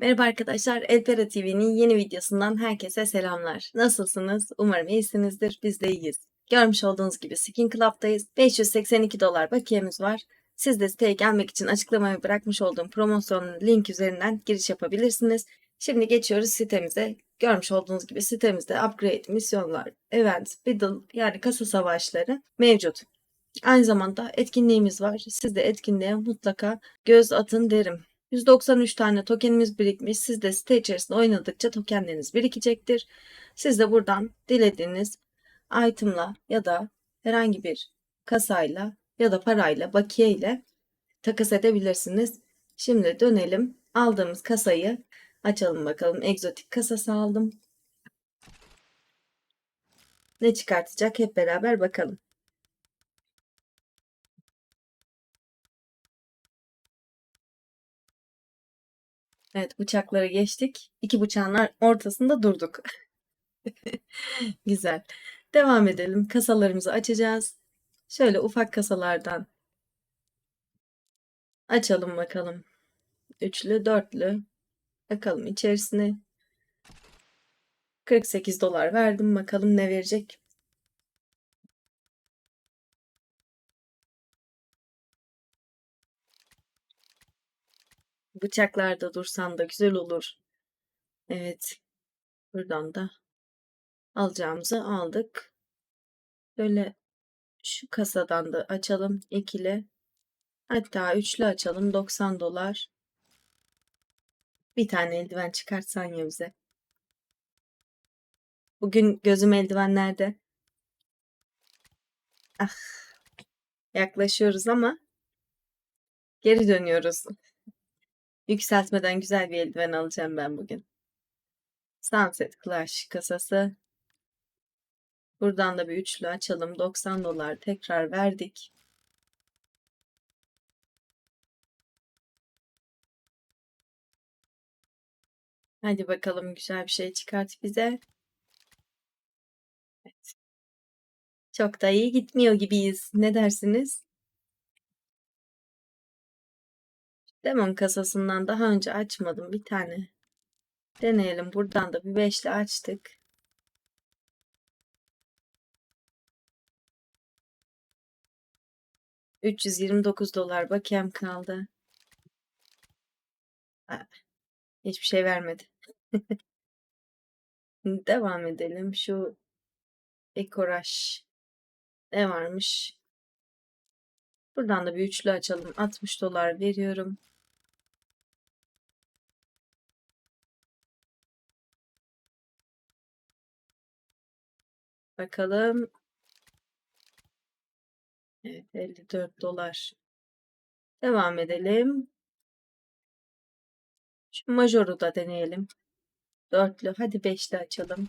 Merhaba arkadaşlar, Elpera TV'nin yeni videosundan herkese selamlar. Nasılsınız? Umarım iyisinizdir. Biz de iyiyiz. Görmüş olduğunuz gibi Skin Club'dayız. 582 dolar bakiyemiz var. Siz de siteye gelmek için açıklamaya bırakmış olduğum promosyonun link üzerinden giriş yapabilirsiniz. Şimdi geçiyoruz sitemize. Görmüş olduğunuz gibi sitemizde upgrade, misyonlar, event, biddle yani kasa savaşları mevcut. Aynı zamanda etkinliğimiz var. Siz de etkinliğe mutlaka göz atın derim. 193 tane tokenimiz birikmiş. Siz de site içerisinde oynadıkça tokenleriniz birikecektir. Siz de buradan dilediğiniz itemla ya da herhangi bir kasayla ya da parayla, bakiye ile takas edebilirsiniz. Şimdi dönelim. Aldığımız kasayı açalım bakalım. Egzotik kasası aldım. Ne çıkartacak hep beraber bakalım. Evet bıçakları geçtik. İki bıçağın ortasında durduk. Güzel. Devam edelim. Kasalarımızı açacağız. Şöyle ufak kasalardan açalım bakalım. Üçlü, dörtlü. Bakalım içerisine 48 dolar verdim. Bakalım ne verecek. Bıçaklarda dursan da güzel olur. Evet. Buradan da alacağımızı aldık. Böyle şu kasadan da açalım. ikili. Hatta üçlü açalım. 90 dolar. Bir tane eldiven çıkartsan ya bize. Bugün gözüm eldivenlerde. Ah. Yaklaşıyoruz ama geri dönüyoruz. Yükseltmeden güzel bir eldiven alacağım ben bugün. Sunset Clash kasası. Buradan da bir üçlü açalım. 90 dolar tekrar verdik. Hadi bakalım güzel bir şey çıkart bize. Evet. Çok da iyi gitmiyor gibiyiz. Ne dersiniz? Demon kasasından daha önce açmadım bir tane. Deneyelim. Buradan da bir beşli açtık. $329 dolar bakiyem kaldı. hiçbir şey vermedi. Devam edelim. Şu Ekoraş ne varmış? Buradan da bir üçlü açalım. 60 dolar veriyorum. Bakalım. Evet 54 dolar. Devam edelim. Şu majoru da deneyelim. Dörtlü. Hadi beşli açalım.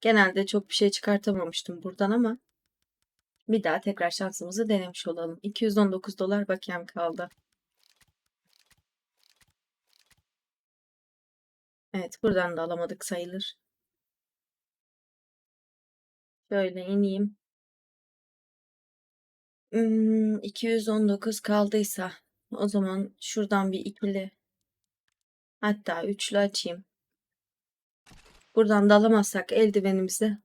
Genelde çok bir şey çıkartamamıştım buradan ama bir daha tekrar şansımızı denemiş olalım. 219 dolar bakiyem kaldı. Evet buradan da alamadık sayılır. Şöyle ineyim. Hmm, 219 kaldıysa o zaman şuradan bir ikili hatta üçlü açayım. Buradan da alamazsak eldivenimizi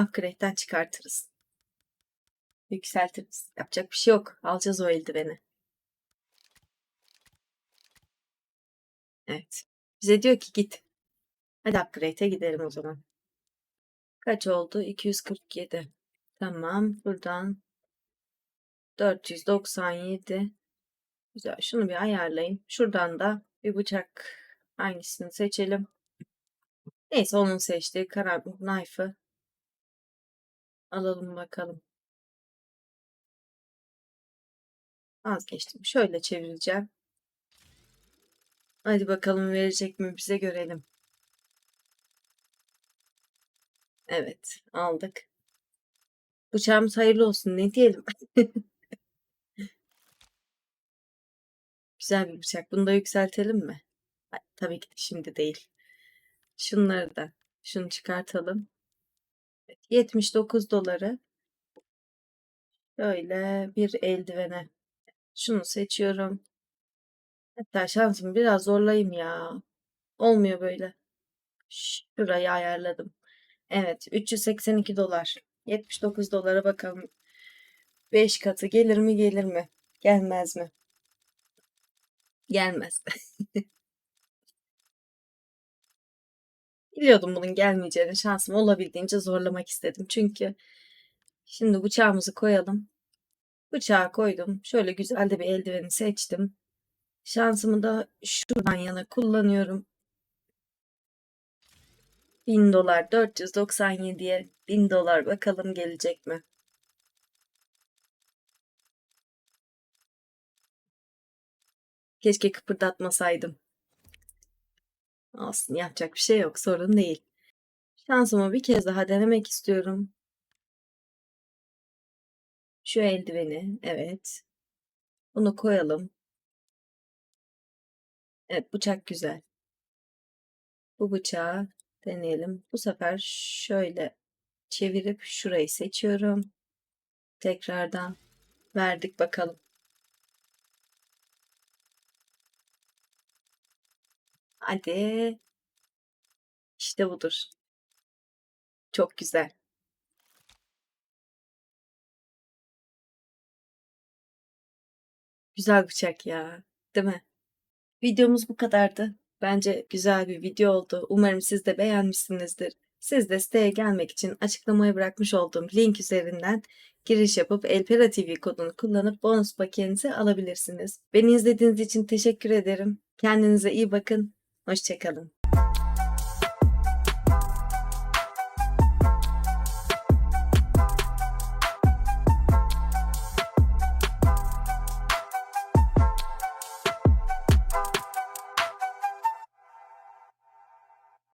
upgrade'den çıkartırız. Yükseltiriz. Yapacak bir şey yok. Alacağız o eldiveni. Evet. Bize diyor ki git. Hadi upgrade'e gidelim o zaman. Kaç oldu? 247. Tamam. Buradan 497. Güzel. Şunu bir ayarlayayım. Şuradan da bir bıçak hangisini seçelim. Neyse onun seçtiği karar knife'ı alalım bakalım. Vazgeçtim. Şöyle çevireceğim. Hadi bakalım verecek mi bize görelim. Evet aldık. Bıçağımız hayırlı olsun ne diyelim. Güzel bir bıçak. Bunu da yükseltelim mi? Tabii ki şimdi değil. Şunları da şunu çıkartalım. 79 doları böyle bir eldivene şunu seçiyorum. Hatta şansımı biraz zorlayayım ya. Olmuyor böyle. Şurayı ayarladım. Evet 382 dolar. 79 dolara bakalım. 5 katı gelir mi gelir mi? Gelmez mi? Gelmez. Biliyordum bunun gelmeyeceğini. Şansımı olabildiğince zorlamak istedim. Çünkü şimdi bıçağımızı koyalım. Bıçağı koydum. Şöyle güzel de bir eldiveni seçtim. Şansımı da şuradan yana kullanıyorum. 1000 dolar 497'ye 1000 dolar bakalım gelecek mi? Keşke kıpırdatmasaydım. Olsun yapacak bir şey yok sorun değil. Şansımı bir kez daha denemek istiyorum. Şu eldiveni evet. Bunu koyalım. Evet bıçak güzel. Bu bıçağı deneyelim. Bu sefer şöyle çevirip şurayı seçiyorum. Tekrardan verdik bakalım. Hadi. İşte budur. Çok güzel. Güzel bıçak ya. Değil mi? Videomuz bu kadardı. Bence güzel bir video oldu. Umarım siz de beğenmişsinizdir. Siz de siteye gelmek için açıklamaya bırakmış olduğum link üzerinden giriş yapıp Elpera TV kodunu kullanıp bonus paketinizi alabilirsiniz. Beni izlediğiniz için teşekkür ederim. Kendinize iyi bakın. Hoşçakalın.